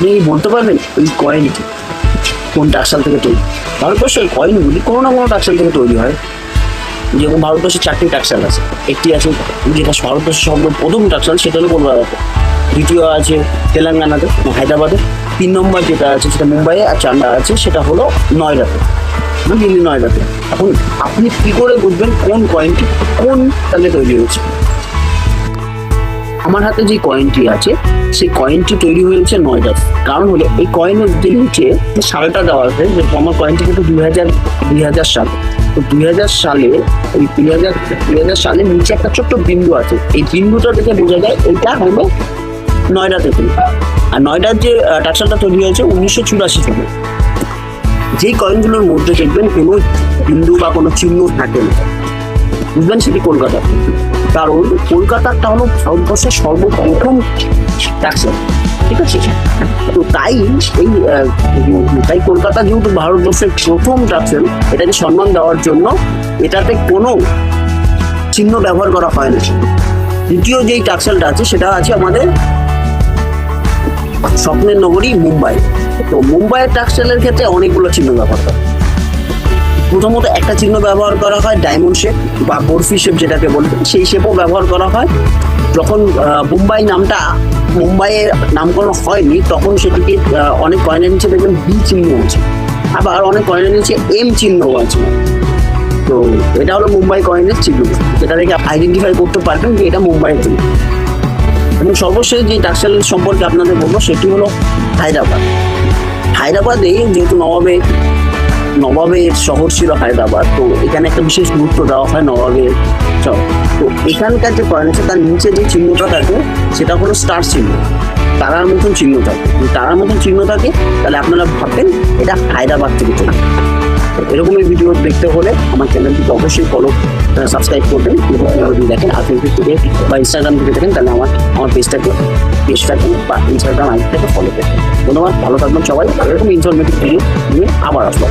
আপনি বলতে পারবেন? ওই কয়েনটি কোন টাকশাল থেকে তৈরি? ভারতবর্ষের কয়েনগুলি কোনো না কোনো টাকশাল থেকে তৈরি হয়। যেরকম ভারতবর্ষে চারটি টাকশাল আছে। একটি আছে যেটা ভারতবর্ষের সর্বপ্রথম টাকশাল সেটা হলো কলকাতাতে। দ্বিতীয় আছে তেলেঙ্গানাতে হায়দ্রাবাদে। তিন নম্বর যেটা আছে সেটা মুম্বাইয়ে, আর নম্বর আছে সেটা হলো নয়ডাতে। মানে দিল্লি নয়ডাতে। এখন আপনি কী করে বুঝবেন কোন কয়েনটি কোন সালে তৈরি হয়েছে? আমার হাতে যে কয়েনটি আছে, সেই কয়েনটি তৈরি হয়েছে নয়ডা কারণ হলো, এই কয়েনের যে নিচে সালটা দেওয়া আছে, যে আমার কয়েনটি কিন্তু দুই হাজার দুই হাজার সালে। তো দুই হাজার সালে ওই দুই হাজার দুই হাজার সালের নিচে একটা ছোট্ট বিন্দু আছে। এই বিন্দুটা থেকে বোঝা যায়, এটা হলো নয়ডা থেকে। আর নয়ডার যে টাকশালটা তৈরি হয়েছে উনিশশো চুরাশি সালে। যেই কয়েনগুলোর মধ্যে দেখবেন কোনো বিন্দু বা কোনো চিহ্ন থাকে না। বুঝলেন সেটি কলকাতা। কারণ কলকাতাটা হলো ভারতবর্ষের সর্বপ্রথম ট্যাক্সেল ঠিক আছে? তো তাই এই তাই কলকাতা যেহেতু ভারতবর্ষের প্রথম ট্যাক্সেল এটাকে সম্মান দেওয়ার জন্য এটাতে কোনো চিহ্ন ব্যবহার করা হয় না। দ্বিতীয় যেই টাক্সেলটা আছে, সেটা আছে আমাদের স্বপ্নের নগরী মুম্বাই। তো মুম্বাইয়ের টাক্সেলের ক্ষেত্রে অনেকগুলো চিহ্ন ব্যবহার করা। প্রথমত একটা চিহ্ন ব্যবহার করা হয় ডায়মন্ড শেপ বা বরফি শেপ যেটাকে বলবেন সেই শেপও ব্যবহার করা হয়। যখন মুম্বাই নামটা মুম্বাইয়ের নামকরণ হয়নি, তখন সেটিকে অনেক কয়েনের নিচে দেখবেন বি চিহ্ন আছে আবার অনেক কয়েনের নিচে এম চিহ্নও আছে তো এটা হলো মুম্বাই কয়েনের চিহ্ন। যেটা দেখে আইডেন্টিফাই করতে পারবেন যে এটা মুম্বাইয়ের চিহ্ন। এবং সর্বশেষ যে টাক্সটাইল সম্পর্কে আপনাদের বলব, সেটি হলো হায়দ্রাবাদ। হায়দ্রাবাদে যেহেতু নবাবের নবাবের শহর ছিল হায়দ্রাবাদ, তো এখানে একটা বিশেষ গুরুত্ব দেওয়া হয় নবাবের তো এখানকার যে কয়েন আছে, তার নিচে যে চিহ্নটা থাকে, সেটা হলো স্টার চিহ্ন। তারার মতন চিহ্ন থাকে। তারার মতন চিহ্ন থাকে, তাহলে আপনারা ভাববেন এটা হায়দ্রাবাদ থেকে তৈরি তো এরকমই ভিডিও দেখতে হলে আমার চ্যানেলটিকে অবশ্যই ফলো সাবস্ক্রাইব করবেন। যদি দেখেন আর ফেসবুক থেকে বা ইনস্টাগ্রাম থেকে দেখেন, তাহলে আমার আমার পেজটাকে পেজটাকে বা ইনস্টাগ্রাম আইডিটাকে ফলো করবেন। ধন্যবাদ, ভালো থাকবেন সবাই। এরকম ইনফরমেটিভ ভিডিও নিয়ে আবার আসব।